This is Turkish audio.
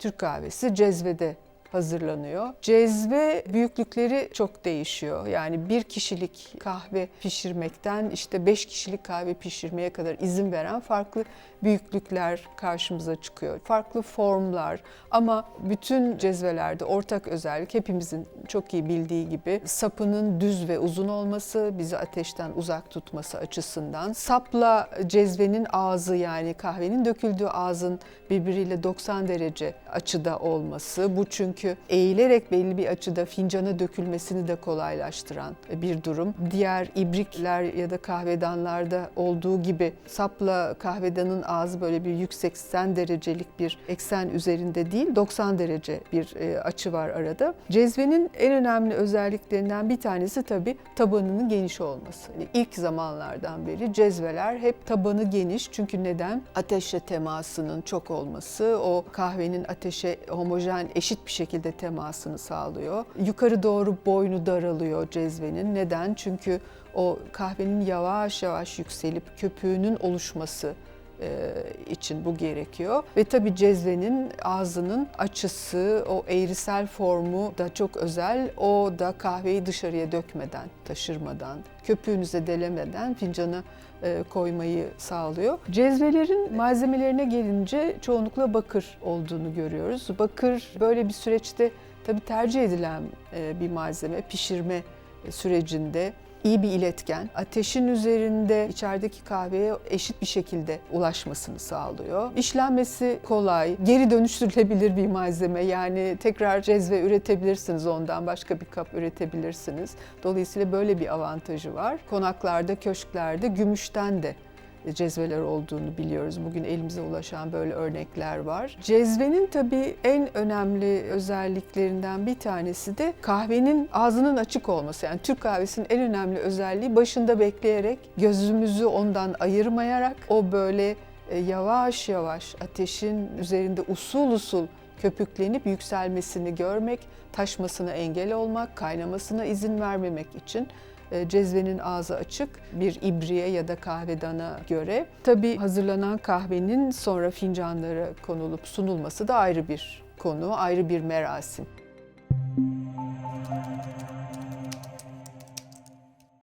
Türk kahvesi cezvede hazırlanıyor. Cezve büyüklükleri çok değişiyor. Yani bir kişilik kahve pişirmekten işte beş kişilik kahve pişirmeye kadar izin veren farklı büyüklükler karşımıza çıkıyor. Farklı formlar ama bütün cezvelerde ortak özellik hepimizin çok iyi bildiği gibi sapının düz ve uzun olması, bizi ateşten uzak tutması açısından. Sapla cezvenin ağzı yani kahvenin döküldüğü ağzın birbiriyle 90 derece açıda olması. Bu çünkü eğilerek belli bir açıda fincana dökülmesini de kolaylaştıran bir durum. Diğer ibrikler ya da kahvedanlarda olduğu gibi sapla kahvedanın ağzı böyle bir 180 derecelik bir eksen üzerinde değil 90 derece bir e, açı var arada. Cezvenin en önemli özelliklerinden bir tanesi tabii tabanının geniş olması. Yani ilk zamanlardan beri cezveler hep tabanı geniş çünkü neden? Ateşle temasının çok olması, o kahvenin ateşe homojen eşit bir şekilde temasını sağlıyor. Yukarı doğru boynu daralıyor cezvenin. Neden? Çünkü o kahvenin yavaş yavaş yükselip köpüğünün oluşması için bu gerekiyor. Ve tabii cezvenin ağzının açısı, o eğrisel formu da çok özel. O da kahveyi dışarıya dökmeden, taşırmadan, köpüğünüze delemeden fincana e, koymayı sağlıyor. Cezvelerin malzemelerine gelince çoğunlukla bakır olduğunu görüyoruz. Bakır böyle bir süreçte tabii tercih edilen e, bir malzeme pişirme sürecinde iyi bir iletken. Ateşin üzerinde içerideki kahveye eşit bir şekilde ulaşmasını sağlıyor. İşlenmesi kolay, geri dönüştürülebilir bir malzeme. Yani tekrar cezve üretebilirsiniz ondan, başka bir kap üretebilirsiniz. Dolayısıyla böyle bir avantajı var. Konaklarda, köşklerde gümüşten de cezveler olduğunu biliyoruz. Bugün elimize ulaşan böyle örnekler var. Cezvenin tabii en önemli özelliklerinden bir tanesi de kahvenin ağzının açık olması. Yani Türk kahvesinin en önemli özelliği başında bekleyerek, gözümüzü ondan ayırmayarak o böyle e, yavaş yavaş ateşin üzerinde usul usul köpüklenip yükselmesini görmek, taşmasına engel olmak, kaynamasına izin vermemek için cezvenin ağzı açık bir ibriğe ya da kahvedana göre. Tabii hazırlanan kahvenin sonra fincanlara konulup sunulması da ayrı bir konu, ayrı bir merasim.